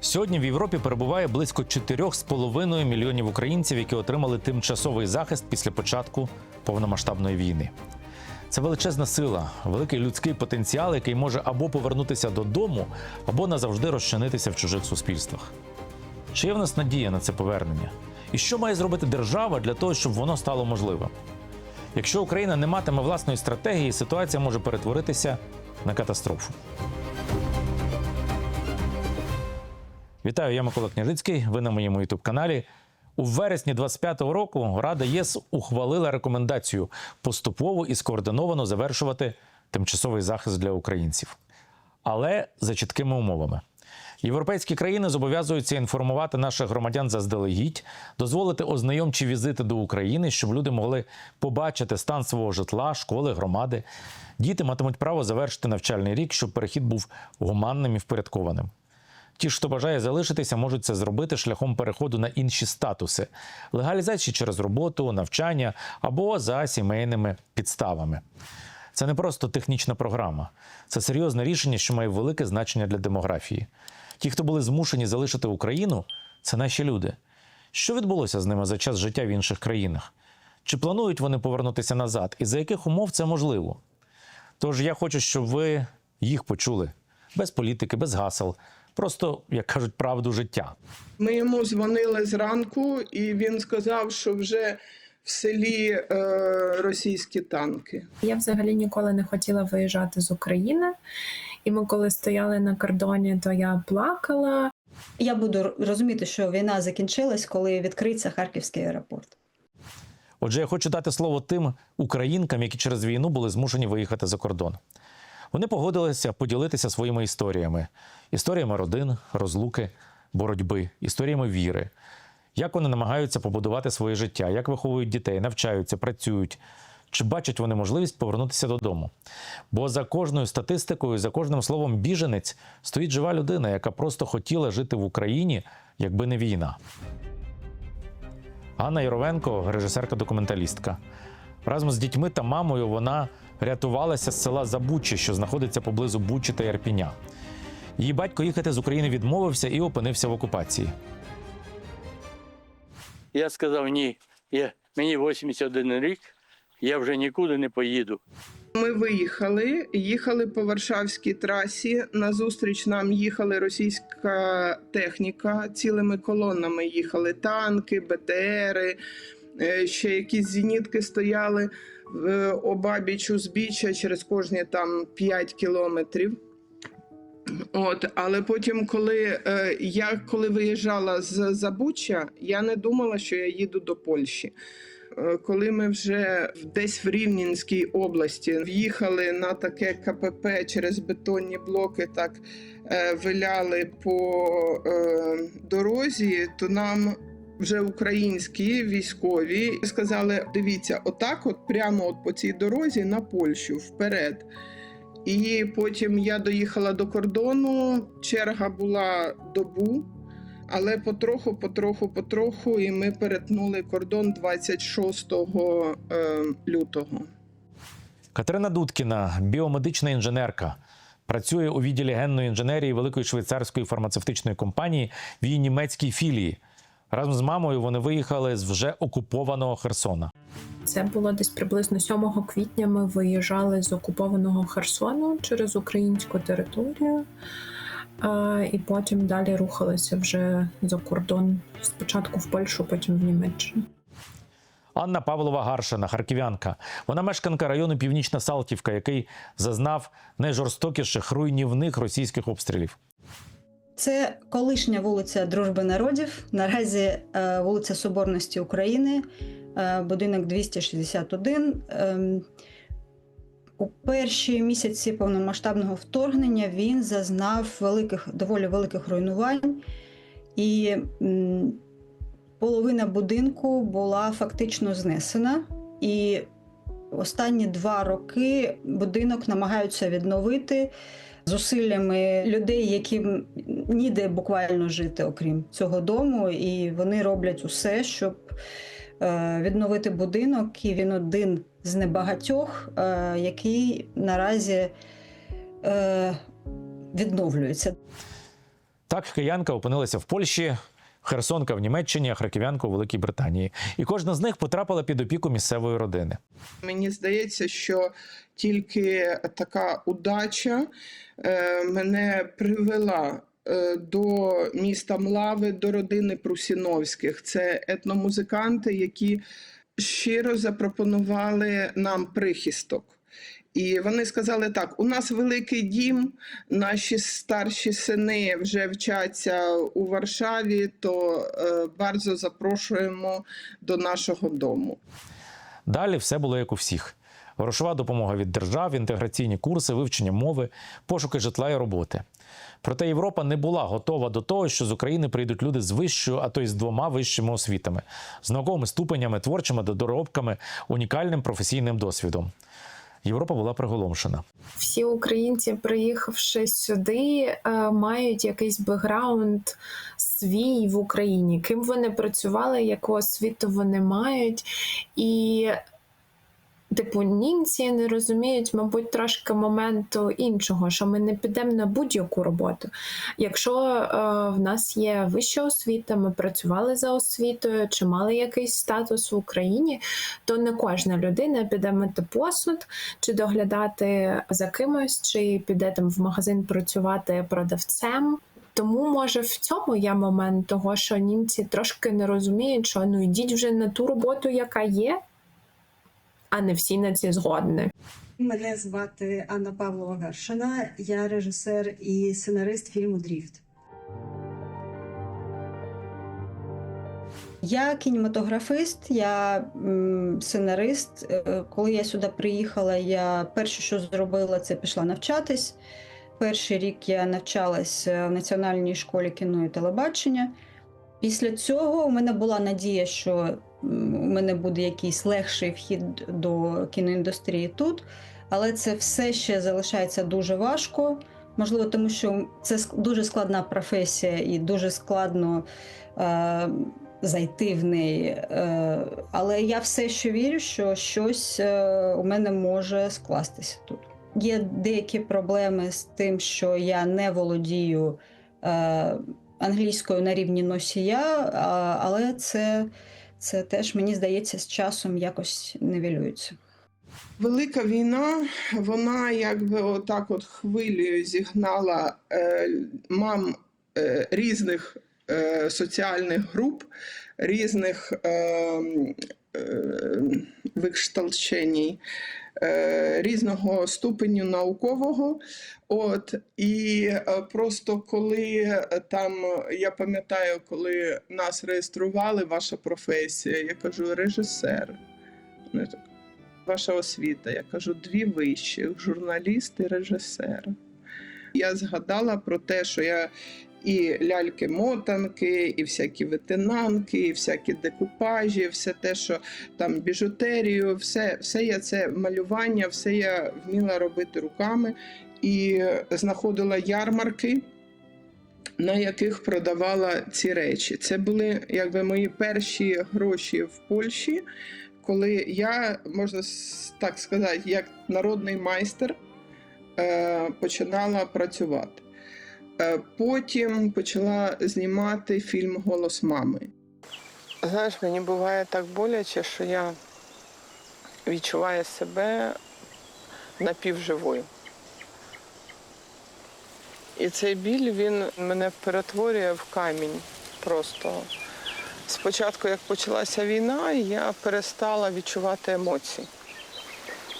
Сьогодні в Європі перебуває близько 4,5 мільйонів українців, які отримали тимчасовий захист після початку повномасштабної війни. Це величезна сила, великий людський потенціал, який може або повернутися додому, або назавжди розчинитися в чужих суспільствах. Чи є в нас надія на це повернення? І що має зробити держава для того, щоб воно стало можливим? Якщо Україна не матиме власної стратегії, ситуація може перетворитися на катастрофу. Вітаю, я Микола Княжицький. Ви на моєму ютуб каналі. У вересні 25-го року Рада ЄС ухвалила рекомендацію поступово і скоординовано завершувати тимчасовий захист для українців, але за чіткими умовами. Європейські країни зобов'язуються інформувати наших громадян заздалегідь, дозволити ознайомчі візити до України, щоб люди могли побачити стан свого житла, школи, громади. Діти матимуть право завершити навчальний рік, щоб перехід був гуманним і впорядкованим. Ті, хто бажає залишитися, можуть це зробити шляхом переходу на інші статуси, легалізації через роботу, навчання або за сімейними підставами. Це не просто технічна програма, це серйозне рішення, що має велике значення для демографії. Ті, хто були змушені залишити Україну, це наші люди. Що відбулося з ними за час життя в інших країнах? Чи планують вони повернутися назад? І за яких умов це можливо? Тож я хочу, щоб ви їх почули без політики, без гасел, просто як кажуть, правду життя. Ми йому дзвонили зранку, і він сказав, що вже в селі е, російські танки. Я взагалі ніколи не хотіла виїжджати з України. І ми, коли стояли на кордоні, то я плакала. Я буду розуміти, що війна закінчилась, коли відкриється Харківський аеропорт. Отже, я хочу дати слово тим українкам, які через війну були змушені виїхати за кордон. Вони погодилися поділитися своїми історіями: історіями родин, розлуки, боротьби, історіями віри, як вони намагаються побудувати своє життя, як виховують дітей, навчаються, працюють. Чи бачать вони можливість повернутися додому? Бо за кожною статистикою, за кожним словом біженець стоїть жива людина, яка просто хотіла жити в Україні, якби не війна. Анна Яровенко, режисерка-документалістка. Разом з дітьми та мамою вона рятувалася з села Забучі, що знаходиться поблизу Бучі та Ярпіня. Її батько їхати з України відмовився і опинився в окупації. Я сказав ні, я, мені 81 рік, я вже нікуди не поїду. Ми виїхали, їхали по Варшавській трасі. Назустріч нам їхала російська техніка, цілими колонами їхали танки, БТРи, е, ще якісь зенітки стояли обабіч узбіччя через кожні там 5 кілометрів. От, але потім, коли е, я коли виїжджала з Забуччя, я не думала, що я їду до Польщі. Е, Коли ми вже десь в Рівненській області в'їхали на таке КПП через бетонні блоки, так е, виляли по е, дорозі, то нам вже українські військові сказали: дивіться, отак, от прямо от по цій дорозі на Польщу вперед. І потім я доїхала до кордону. Черга була добу, але потроху, потроху, потроху, і ми перетнули кордон 26 е, лютого. Катерина Дудкіна, біомедична інженерка, працює у відділі генної інженерії великої швейцарської фармацевтичної компанії в її німецькій філії. Разом з мамою вони виїхали з вже окупованого Херсона. Це було десь приблизно 7 квітня. Ми виїжджали з окупованого Херсону через українську територію. І потім далі рухалися вже за кордон. Спочатку в Польщу, потім в Німеччину. Анна Павлова Гаршина, харків'янка. Вона мешканка району Північна Салтівка, який зазнав найжорстокіших руйнівних російських обстрілів. Це колишня вулиця Дружби народів. Наразі е, вулиця Соборності України, е, будинок 261. Ем, У перші місяці повномасштабного вторгнення він зазнав великих, доволі великих руйнувань, і половина будинку була фактично знесена. І останні два роки будинок намагаються відновити зусиллями людей, яким ніде буквально жити, окрім цього дому, і вони роблять усе, щоб е, відновити будинок. І він один з небагатьох, е, який наразі е, відновлюється. Так киянка опинилася в Польщі, Херсонка в Німеччині, а Харків'янка у Великій Британії. І кожна з них потрапила під опіку місцевої родини. Мені здається, що тільки така удача е, мене привела е, до міста Млави, до родини Прусіновських. Це етномузиканти, які щиро запропонували нам прихисток. І вони сказали так: у нас великий дім, наші старші сини вже вчаться у Варшаві, то е, bardzo запрошуємо до нашого дому. Далі все було як у всіх: грошова допомога від держав, інтеграційні курси, вивчення мови, пошуки житла і роботи. Проте Європа не була готова до того, що з України прийдуть люди з вищою, а то й з двома вищими освітами, з науковими ступенями, творчими доробками, унікальним професійним досвідом. Європа була приголомшена. Всі українці, приїхавши сюди, е, мають якийсь бекграунд свій в Україні. Ким вони працювали, яку освіту вони мають. І, типу, німці не розуміють, мабуть, трошки моменту іншого, що ми не підемо на будь-яку роботу. Якщо е, в нас є вища освіта, ми працювали за освітою чи мали якийсь статус в Україні, то не кожна людина піде мити посуд чи доглядати за кимось, чи піде там в магазин працювати продавцем. Тому може в цьому є момент того, що німці трошки не розуміють, що ну йдіть вже на ту роботу, яка є, а не всі на ці згодні. Мене звати Анна Павлова Гаршина, я режисер і сценарист фільму Дріфт. Я кінематографист, я сценарист. Е, Коли я сюди приїхала, я перше, що зробила, це пішла навчатись. Перший рік я навчалась е, в Національній школі кіно і телебачення. Після цього у мене була надія, що мене буде якийсь легший вхід до кіноіндустрії тут, але це все ще залишається дуже важко. Можливо, тому що це дуже складна професія і дуже складно е, зайти в неї. Е, але я все ще вірю, що щось е, у мене може скластися тут. Є деякі проблеми з тим, що я не володію е, англійською на рівні носія, а, але це, це теж, мені здається, з часом якось нивелюється. Велика війна, вона якби отак от хвилею зігнала е, мам е, різних е, соціальних груп, різних е, е, викшталченій, е, різного ступеню наукового. От, і е, просто коли е, там, я пам'ятаю, коли нас реєстрували, ваша професія, я кажу, режисер. Ваша освіта. Я кажу, дві вищі: журналіст і режисер. Я згадала про те, що я і ляльки-мотанки, і всякі ветенанки, і всякі декупажі, все те, що там біжутерію, все, все я це малювання, все я вміла робити руками і знаходила ярмарки. На яких продавала ці речі. Це були якби мої перші гроші в Польщі, коли я, можна так сказати, як народний майстер е, починала працювати. Е, Потім почала знімати фільм Голос мами. Знаєш, мені буває так боляче, що я відчуваю себе напівживою. І цей біль він мене перетворює в камінь просто. Спочатку, як почалася війна, я перестала відчувати емоції.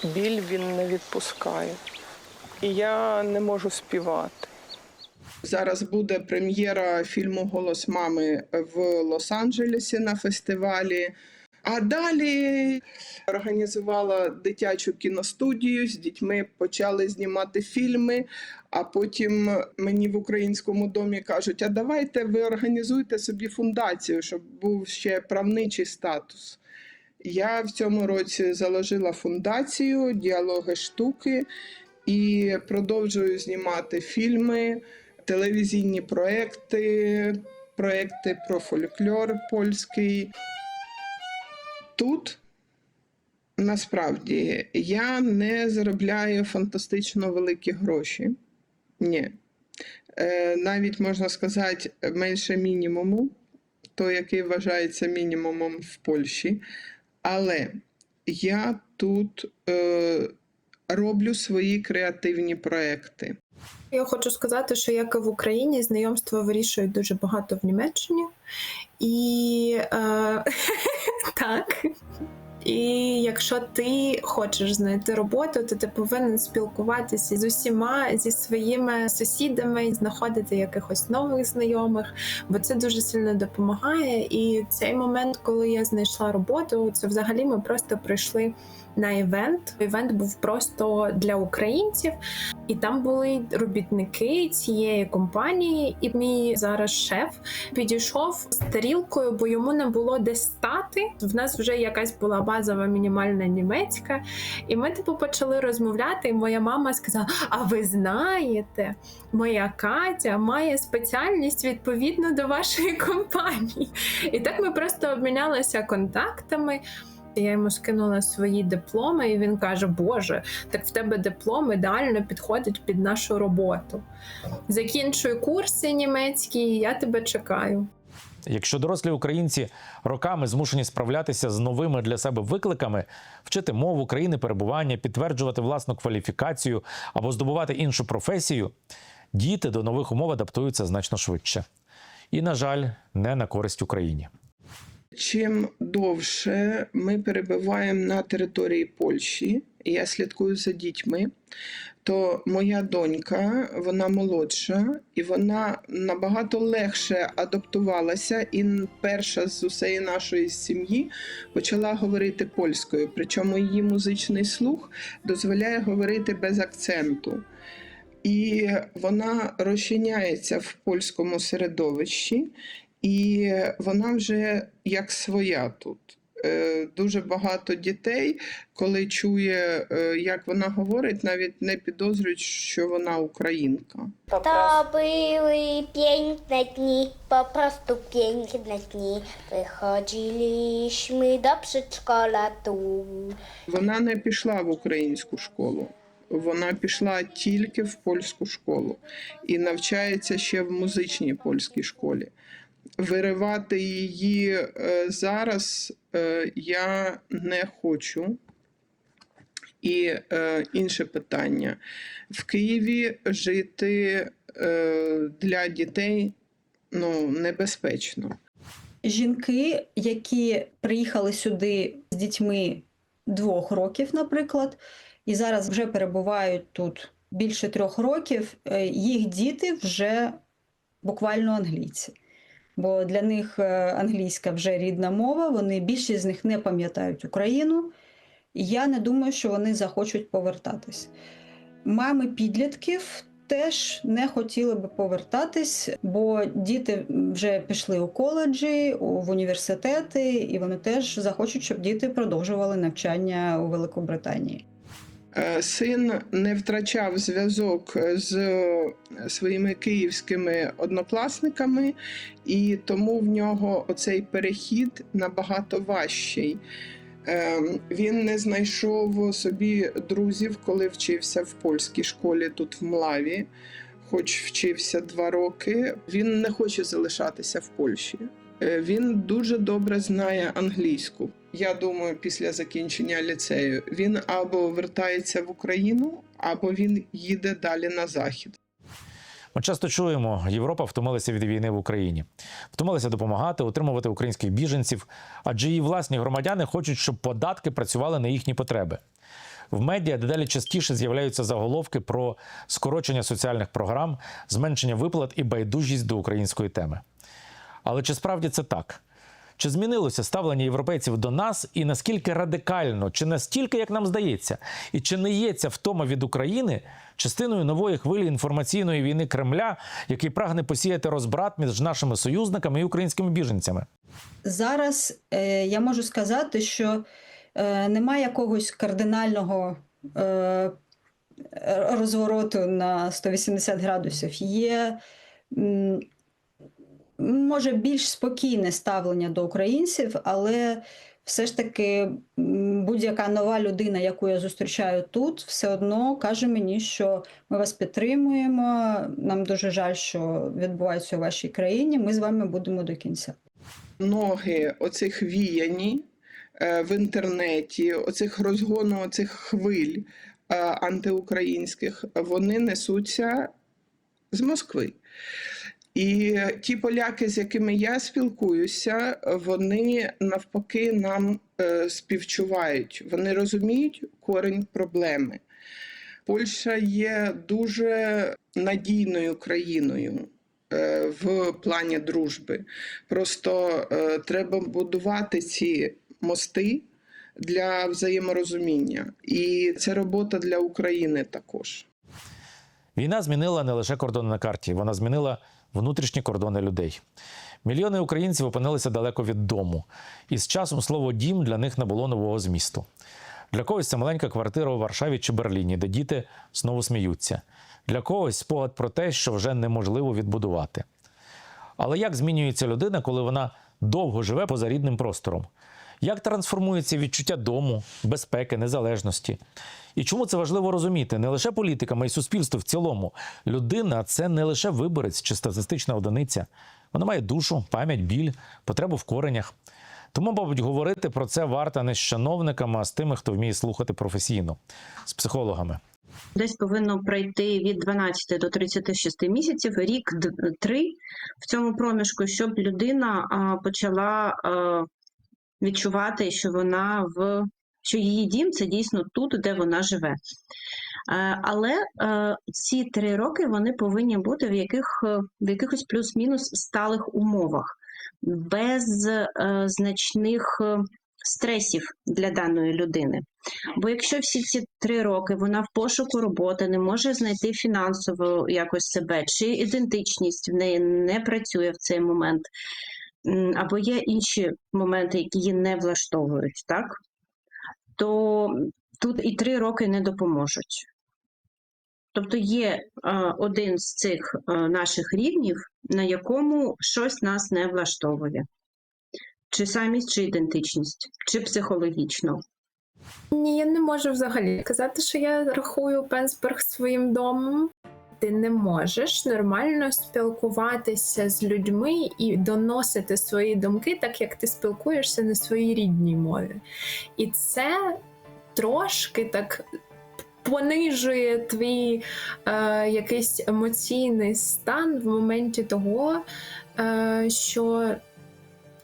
Біль він не відпускає. І я не можу співати. Зараз буде прем'єра фільму Голос мами в Лос-Анджелесі на фестивалі. А далі організувала дитячу кіностудію з дітьми, почали знімати фільми. А потім мені в українському домі кажуть: а давайте ви організуйте собі фундацію, щоб був ще правничий статус. Я в цьому році заложила фундацію, діалоги штуки і продовжую знімати фільми, телевізійні проекти, проекти про фольклор польський. Тут насправді я не заробляю фантастично великі гроші. Ні. е, навіть можна сказати, менше мінімуму, той, який вважається мінімумом в Польщі. Але я тут е, роблю свої креативні проекти. Я хочу сказати, що як і в Україні, знайомства вирішують дуже багато в Німеччині. І е, так. І якщо ти хочеш знайти роботу, то ти повинен спілкуватися з усіма зі своїми сусідами, знаходити якихось нових знайомих, бо це дуже сильно допомагає. І цей момент, коли я знайшла роботу, це взагалі ми просто прийшли на івент. Івент був просто для українців. І там були робітники цієї компанії, і мій зараз шеф підійшов з тарілкою, бо йому не було де стати. В нас вже якась була базова мінімальна німецька. І ми типу почали розмовляти. І моя мама сказала: А ви знаєте, моя Катя має спеціальність відповідно до вашої компанії. І так ми просто обмінялися контактами. Я йому скинула свої дипломи, і він каже: Боже, так в тебе диплом ідеально підходить під нашу роботу. Закінчуй курси німецькі, і я тебе чекаю. Якщо дорослі українці роками змушені справлятися з новими для себе викликами, вчити мову країни перебування, підтверджувати власну кваліфікацію або здобувати іншу професію, діти до нових умов адаптуються значно швидше. І, на жаль, не на користь Україні. Чим довше ми перебуваємо на території Польщі, я слідкую за дітьми, то моя донька, вона молодша, і вона набагато легше адаптувалася, і перша з усієї нашої сім'ї почала говорити польською. Причому її музичний слух дозволяє говорити без акценту. І вона розчиняється в польському середовищі, і вона вже як своя тут. Е, Дуже багато дітей, коли чує, е, як вона говорить, навіть не підозрюють, що вона українка. Były piękne dni, po prostu piękne dni. Wychodziliśmy do przedszkola tu. Вона не пішла в українську школу. Вона пішла тільки в польську школу і навчається ще в музичній польській школі. Виривати її е, зараз я не хочу. І е, інше питання: в Києві жити е, для дітей ну, небезпечно. Жінки, які приїхали сюди з дітьми двох років, наприклад, і зараз вже перебувають тут більше трьох років, е, їх діти вже буквально англійці. Бо для них е, англійська вже рідна мова, вони більшість з них не пам'ятають Україну. І я не думаю, що вони захочуть повертатись. Мами підлітків теж не хотіли би повертатись, бо діти вже пішли у коледжі, в університети, і вони теж захочуть, щоб діти продовжували навчання у Великобританії. Е, Син не втрачав зв'язок з е, своїми київськими однокласниками, і тому в нього оцей перехід набагато важчий. Е, Він не знайшов собі друзів, коли вчився в польській школі тут в Млаві, хоч вчився два роки. Він не хоче залишатися в Польщі. Він дуже добре знає англійську. Я думаю, після закінчення ліцею він або вертається в Україну, або він їде далі на захід. Ми часто чуємо, Європа втомилася від війни в Україні, втомилася допомагати, утримувати українських біженців, адже її власні громадяни хочуть, щоб податки працювали на їхні потреби. В медіа дедалі частіше з'являються заголовки про скорочення соціальних програм, зменшення виплат і байдужість до української теми. Але чи справді це так? Чи змінилося ставлення європейців до нас і наскільки радикально, чи настільки, як нам здається, і чи не є ця втома від України частиною нової хвилі інформаційної війни Кремля, який прагне посіяти розбрат між нашими союзниками і українськими біженцями? Зараз е, я можу сказати, що е, немає якогось кардинального е, розвороту на 180 градусів. Є може більш спокійне ставлення до українців, але все ж таки будь-яка нова людина, яку я зустрічаю тут, все одно каже мені, що ми вас підтримуємо. Нам дуже жаль, що відбувається у вашій країні. Ми з вами будемо до кінця. ноги оцих віяні е, в інтернеті, оцих розгону, оцих хвиль е, антиукраїнських, вони несуться з Москви. І ті поляки, з якими я спілкуюся, вони навпаки нам е, співчувають. Вони розуміють корінь проблеми. Польща є дуже надійною країною е, в плані дружби. Просто е, треба будувати ці мости для взаєморозуміння. І це робота для України також. Війна змінила не лише кордони на карті, вона змінила внутрішні кордони людей. Мільйони українців опинилися далеко від дому, і з часом слово дім для них набуло нового змісту. Для когось це маленька квартира у Варшаві чи Берліні, де діти знову сміються. Для когось спогад про те, що вже неможливо відбудувати. Але як змінюється людина, коли вона довго живе поза рідним простором? Як трансформується відчуття дому, безпеки, незалежності? І чому це важливо розуміти? Не лише політикам, а й суспільству в цілому. Людина це не лише виборець чи статистична одиниця. Вона має душу, пам'ять, біль, потребу в коренях. Тому, мабуть, говорити про це варто не з чиновниками, а з тими, хто вміє слухати професійно, з психологами. Десь повинно пройти від 12 до 36 місяців, рік три в цьому проміжку, щоб людина почала відчувати, що вона в що її дім це дійсно тут, де вона живе. Е, Але е, ці три роки вони повинні бути в яких е, в якихось плюс-мінус сталих умовах, без значних стресів для даної людини. Бо якщо всі ці три роки вона в пошуку роботи не може знайти фінансово якось себе, чи ідентичність в неї не працює в цей момент, або є інші моменти, які її не влаштовують, так? то тут і три роки не допоможуть. Тобто є е, один з цих е, наших рівнів, на якому щось нас не влаштовує. Чи самість, чи ідентичність, чи психологічно. Ні, я не можу взагалі казати, що я рахую Пенсберг своїм домом. Ти не можеш нормально спілкуватися з людьми і доносити свої думки, так як ти спілкуєшся на своїй рідній мові. І це трошки так понижує твій е, якийсь емоційний стан в моменті того, е, що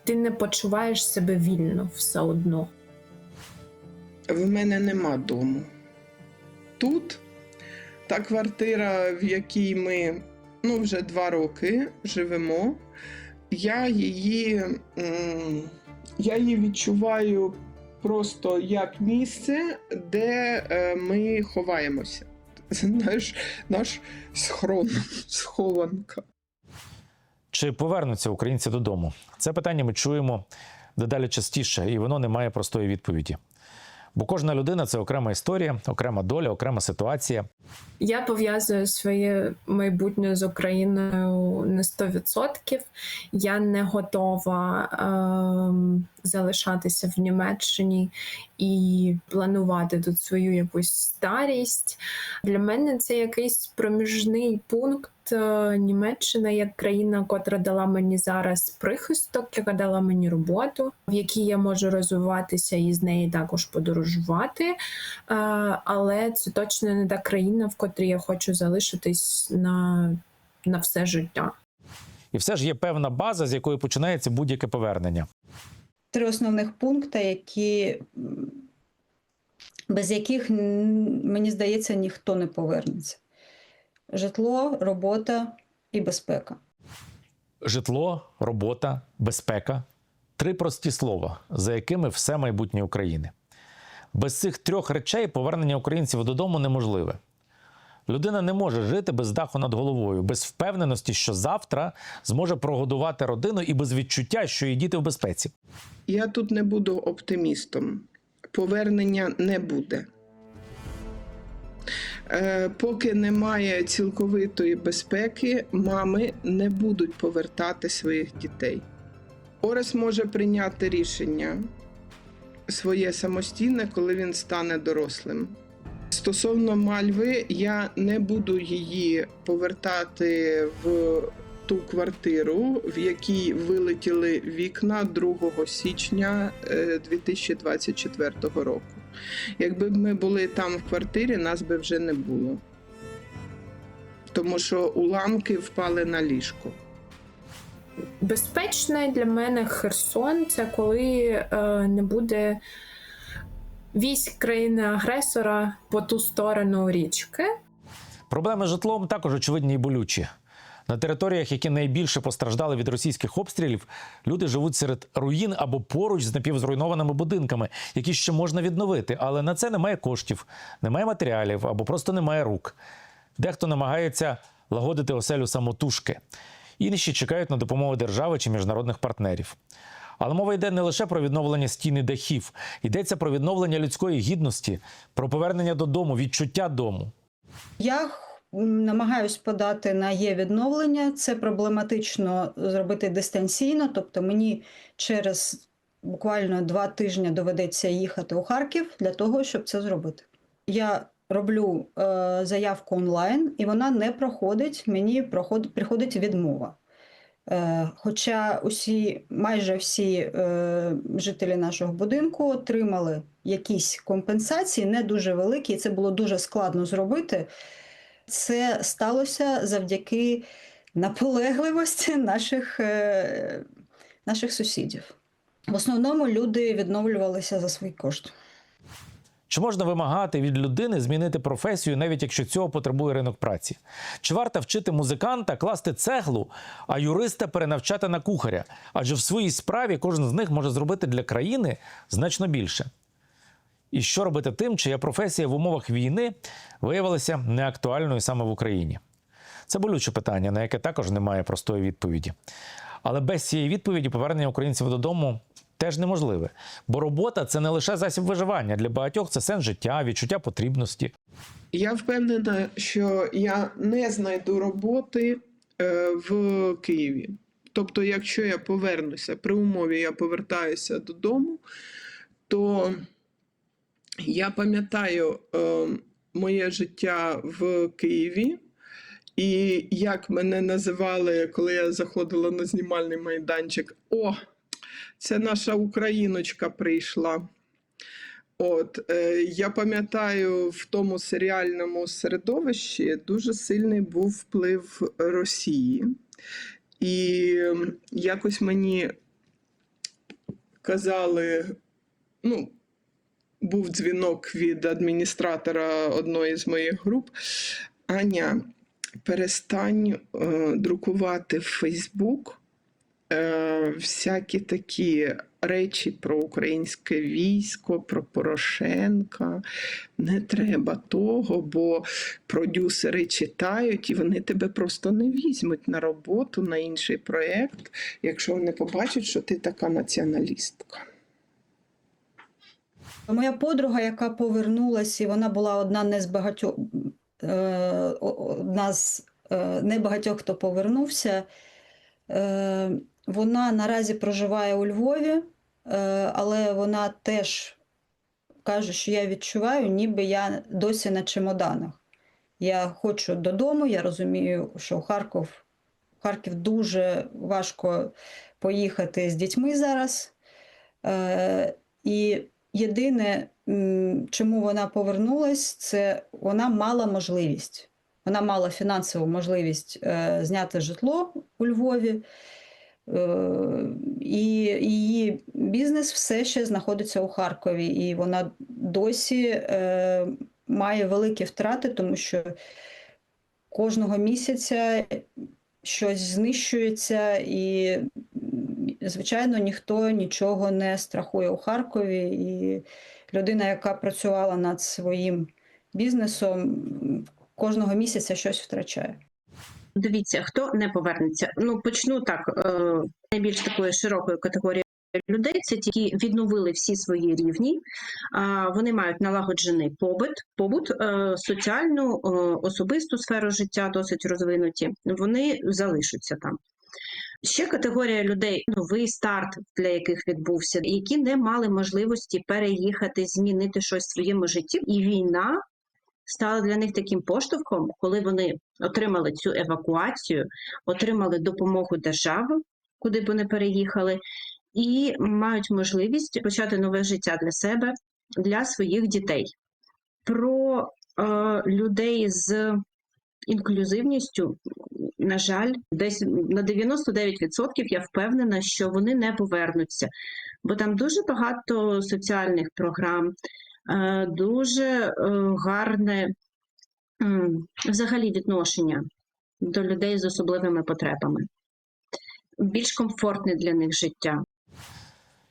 ти не почуваєш себе вільно все одно. В мене нема дому. Тут та квартира, в якій ми ну, вже два роки живемо, я її, я її відчуваю просто як місце, де е, ми ховаємося. Це наш, наш схрон, схованка. Чи повернуться українці додому? Це питання ми чуємо дедалі частіше, і воно не має простої відповіді. Бо кожна людина це окрема історія, окрема доля, окрема ситуація. Я пов'язую своє майбутнє з Україною на 100%. Я не готова ем, залишатися в Німеччині і планувати тут свою якусь старість. Для мене це якийсь проміжний пункт. Е, Німеччина як країна, котра дала мені зараз прихисток, яка дала мені роботу, в якій я можу розвиватися і з неї також подорожувати. Е, але це точно не та країна, в котрій я хочу залишитись на, на все життя. І все ж є певна база, з якої починається будь-яке повернення. Три основних пункти, які без яких мені здається ніхто не повернеться: житло, робота і безпека. Житло, робота, безпека три прості слова, за якими все майбутнє України. Без цих трьох речей повернення українців додому неможливе. Людина не може жити без даху над головою, без впевненості, що завтра зможе прогодувати родину і без відчуття, що її діти в безпеці. Я тут не буду оптимістом. Повернення не буде. Е, Поки немає цілковитої безпеки, мами не будуть повертати своїх дітей. Орес може прийняти рішення своє самостійне, коли він стане дорослим. Стосовно мальви, я не буду її повертати в ту квартиру, в якій вилетіли вікна 2 січня е, 2024 року. Якби ми були там в квартирі, нас би вже не було. Тому що уламки впали на ліжко. Безпечний для мене Херсон це коли е, не буде військ країни-агресора по ту сторону річки. Проблеми з житлом також очевидні і болючі. На територіях, які найбільше постраждали від російських обстрілів, люди живуть серед руїн або поруч з напівзруйнованими будинками, які ще можна відновити, але на це немає коштів, немає матеріалів або просто немає рук. Дехто намагається лагодити оселю самотужки. Інші чекають на допомогу держави чи міжнародних партнерів. Але мова йде не лише про відновлення стін і дахів, йдеться про відновлення людської гідності, про повернення додому, відчуття дому. Я намагаюсь подати на є відновлення. Це проблематично зробити дистанційно, тобто мені через буквально два тижні доведеться їхати у Харків для того, щоб це зробити. Я роблю е, заявку онлайн, і вона не проходить. Мені проход, приходить відмова. Е, хоча усі, майже всі е, жителі нашого будинку отримали якісь компенсації, не дуже великі, і це було дуже складно зробити. Це сталося завдяки наполегливості наших, е, наших сусідів. В основному люди відновлювалися за свій кошт. Чи можна вимагати від людини змінити професію, навіть якщо цього потребує ринок праці? Чи варто вчити музиканта класти цеглу, а юриста перенавчати на кухаря? Адже в своїй справі кожен з них може зробити для країни значно більше. І що робити тим, чия професія в умовах війни виявилася неактуальною саме в Україні? Це болюче питання, на яке також немає простої відповіді. Але без цієї відповіді повернення українців додому теж неможливе. Бо робота це не лише засіб виживання. Для багатьох це сенс життя, відчуття потрібності. Я впевнена, що я не знайду роботи е, в Києві. Тобто, якщо я повернуся, при умові я повертаюся додому, то я пам'ятаю е, моє життя в Києві. І як мене називали, коли я заходила на знімальний майданчик: О, це наша україночка прийшла. От е, я пам'ятаю, в тому серіальному середовищі дуже сильний був вплив Росії. І якось мені казали, ну, був дзвінок від адміністратора одної з моїх груп. Аня, перестань е, друкувати в Фейсбук всякі такі речі про українське військо, про Порошенка. Не треба того, бо продюсери читають і вони тебе просто не візьмуть на роботу на інший проєкт, якщо вони побачать, що ти така націоналістка. Моя подруга, яка повернулася, і вона була одна не з багатьох, е, одна з е, небагатьох, хто повернувся. Вона наразі проживає у Львові, е, але вона теж каже, що я відчуваю, ніби я досі на чемоданах. Я хочу додому, я розумію, що в Харків, Харків дуже важко поїхати з дітьми зараз. Е, і єдине, чому вона повернулась, це вона мала можливість. Вона мала фінансову можливість е, зняти житло у Львові, і її бізнес все ще знаходиться у Харкові, і вона досі е, має великі втрати, тому що кожного місяця щось знищується, і, звичайно, ніхто нічого не страхує у Харкові. І людина, яка працювала над своїм бізнесом, кожного місяця щось втрачає. Дивіться, хто не повернеться. Ну почну так. Е, найбільш такої широкої категорії людей це ті, які відновили всі свої рівні. Вони мають налагоджений побут, побут, е, соціальну, е, особисту сферу життя досить розвинуті. Вони залишаться там. Ще категорія людей, новий старт для яких відбувся, які не мали можливості переїхати, змінити щось в своєму житті, і війна стала для них таким поштовхом, коли вони отримали цю евакуацію, отримали допомогу держави, куди б вони переїхали, і мають можливість почати нове життя для себе, для своїх дітей. Про е, людей з інклюзивністю, на жаль, десь на 99% я впевнена, що вони не повернуться, бо там дуже багато соціальних програм, дуже е, гарне взагалі відношення до людей з особливими потребами, більш комфортне для них життя.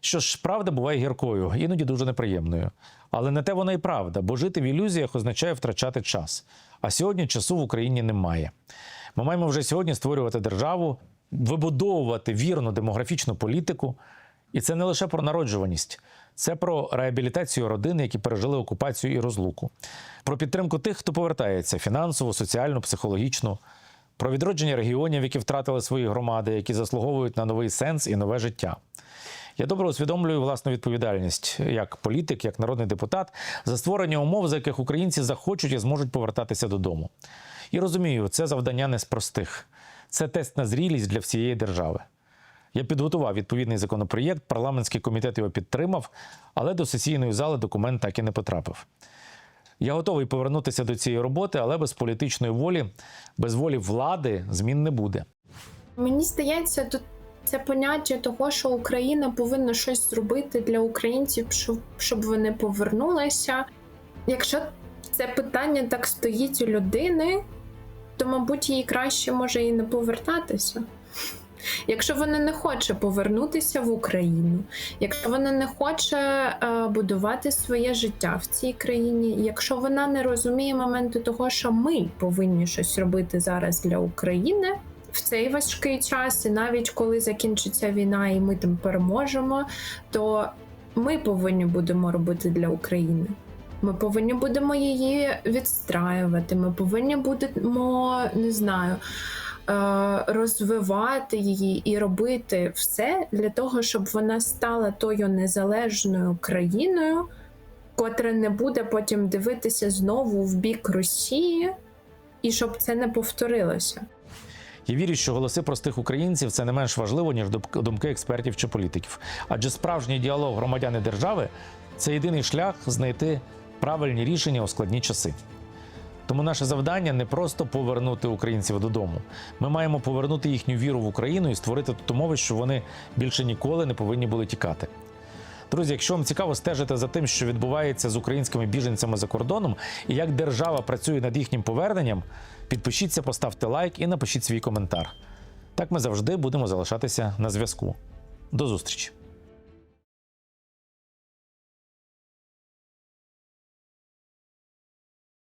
Що ж, правда буває гіркою, іноді дуже неприємною. Але не те вона і правда, бо жити в ілюзіях означає втрачати час. А сьогодні часу в Україні немає. Ми маємо вже сьогодні створювати державу, вибудовувати вірну демографічну політику. І це не лише про народжуваність, це про реабілітацію родин, які пережили окупацію і розлуку, про підтримку тих, хто повертається фінансово, соціально, психологічно, про відродження регіонів, які втратили свої громади, які заслуговують на новий сенс і нове життя. Я добре усвідомлюю власну відповідальність як політик, як народний депутат за створення умов, за яких українці захочуть і зможуть повертатися додому. І розумію, це завдання не з простих. Це тест на зрілість для всієї держави. Я підготував відповідний законопроєкт, парламентський комітет його підтримав, але до сесійної зали документ так і не потрапив. Я готовий повернутися до цієї роботи, але без політичної волі, без волі влади змін не буде. Мені здається, тут це поняття того, що Україна повинна щось зробити для українців, щоб, вони повернулися. Якщо це питання так стоїть у людини, то, мабуть, їй краще може і не повертатися. Якщо вона не хоче повернутися в Україну, якщо вона не хоче е, будувати своє життя в цій країні, якщо вона не розуміє моменту того, що ми повинні щось робити зараз для України в цей важкий час, і навіть коли закінчиться війна і ми там переможемо, то ми повинні будемо робити для України. Ми повинні будемо її відстраювати. Ми повинні будемо, не знаю, розвивати її і робити все для того, щоб вона стала тою незалежною країною, котра не буде потім дивитися знову в бік Росії, і щоб це не повторилося. Я вірю, що голоси простих українців це не менш важливо, ніж дум- думки експертів чи політиків. Адже справжній діалог громадян і держави це єдиний шлях знайти правильні рішення у складні часи. Тому наше завдання не просто повернути українців додому. Ми маємо повернути їхню віру в Україну і створити тут умови, що вони більше ніколи не повинні були тікати. Друзі, якщо вам цікаво стежити за тим, що відбувається з українськими біженцями за кордоном, і як держава працює над їхнім поверненням, підпишіться, поставте лайк і напишіть свій коментар. Так ми завжди будемо залишатися на зв'язку. До зустрічі!